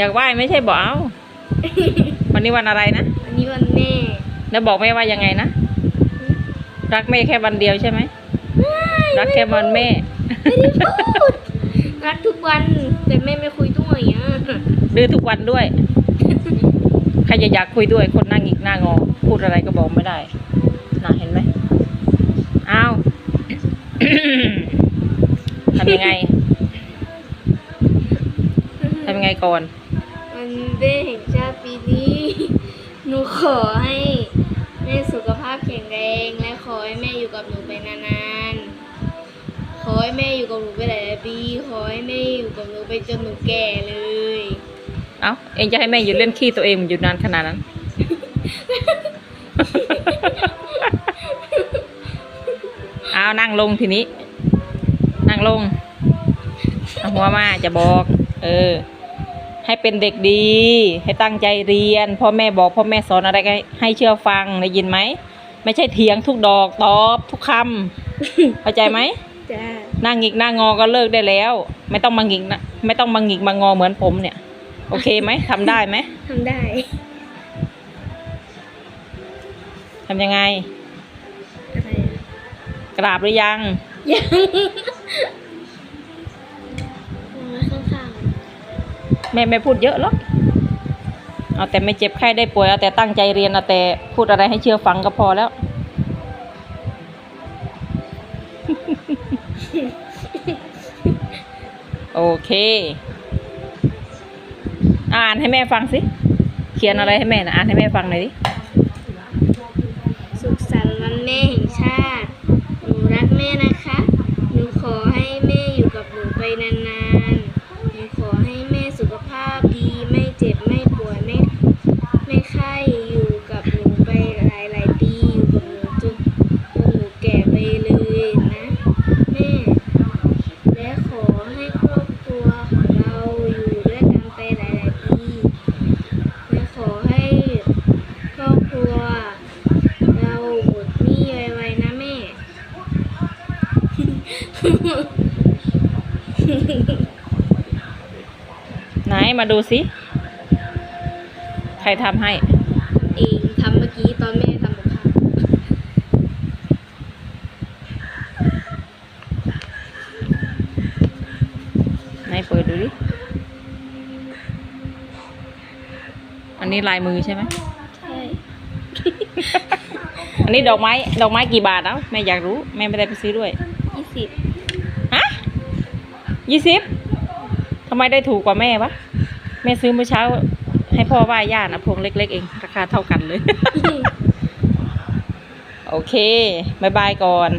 อยากไหว้ไม่ใช่บอกเอาวันนี้วันอะไรนะ วันนี้วันแม่ แล้วบอกแม่ว่ายังไงนะ รักแม่แค่วันเดียวใช่ไหม รักแค่วันแม่ ไม่ได้พูด รักทุกวันแต่แม่ไม่คุยด้วยอะดื้อทุกวันด้วย ใครจะอยากคุยด้วย คนหน้าหงิกหน้างอ พูดอะไรก็บอกไม่ได้ น่ะเห็นไหมอ้าวทำยังไงทำยังไงก่อน วันแม่แห่งชาติปีนี้ หนูขอให้แม่สุขภาพแข็งแรง และขอให้แม่อยู่กับหนูไปนานๆ ขอให้แม่อยู่กับหนูไปหลายๆปี ขอให้แม่อยู่กับหนูไปจนหนูแก่เลย เอ้าเองจะให้แม่หยุดเล่นขี้ตัวเองอยู่นานขนาดนั้น เอานั่งลงทีนี้ นั่งลงเอาหัวมาจะบอก เออ ให้เป็นเด็กดี ให้ตั้งใจเรียน พ่อแม่บอกพ่อแม่สอนอะไรก็ให้เชื่อฟังได้ยินไหม ไม่ใช่เถียงทุกดอกตอบทุกคำเข้าใจไหมจ้าหน้าหงิกหน้างอก็เลิกได้แล้ว ไม่ต้องมาหงิกนะไม่ต้องมาหงิกมางอเหมือนผมเนี่ย โอเคไหมทำได้ไหมทำได้ทำยังไงอะไรอะกราบหรือยัง ยังวาง แม่ไม่พูดเยอะหรอกเอาแต่ไม่เจ็บไข้ได้ป่วยเอาแต่ตั้งใจเรียนเอาแต่พูดอะไรให้เชื่อฟังก็พอแล้ว โอเค อ่านให้แม่ฟังสิ เขียนอะไรให้แม่นะอ่านให้แม่ฟังหน่อยดิ ๆสุขสันต์วันแม่แห่งชาติ หนูรักแม่นะคะ หนูขอให้แม่อยู่กับหนูไปนานๆ หนูขอให้แม่สุขภาพดี ไม่เจ็บไม่ป่วยไม่ไม่ไข้อยู่กับหนูไปหลายๆปี อยู่กับหนูจนจนหนูแก่ไปเลยนะ แม่ และขอให้ครอบครัวของเราอยู่ด้วยกันไปหลายๆปี และขอให้ครอบครัว เราหมดหนี้ไวๆนะแม่ ไหนมาดูสิ ใครทำให้ เองทำเมื่อกี้ตอนแม่ทำกับข้าวไหนเปิดดูดิ อันนี้ลายมือใช่ไหม ใช่ อันนี้ดอกไม้ ดอกไม้กี่บาทเอ้าแม่อยากรู้ แม่ไม่ได้ไปซื้อด้วย ยี่สิบฮะ ยี่สิบทำไมได้ถูกกว่าแม่วะ แม่ซื้อเมื่อเช้า ให้พ่อไหว้ย่านะพวงเล็ก ๆ เอง ราคาเท่ากันเลย โอเคบายบายก่อนบ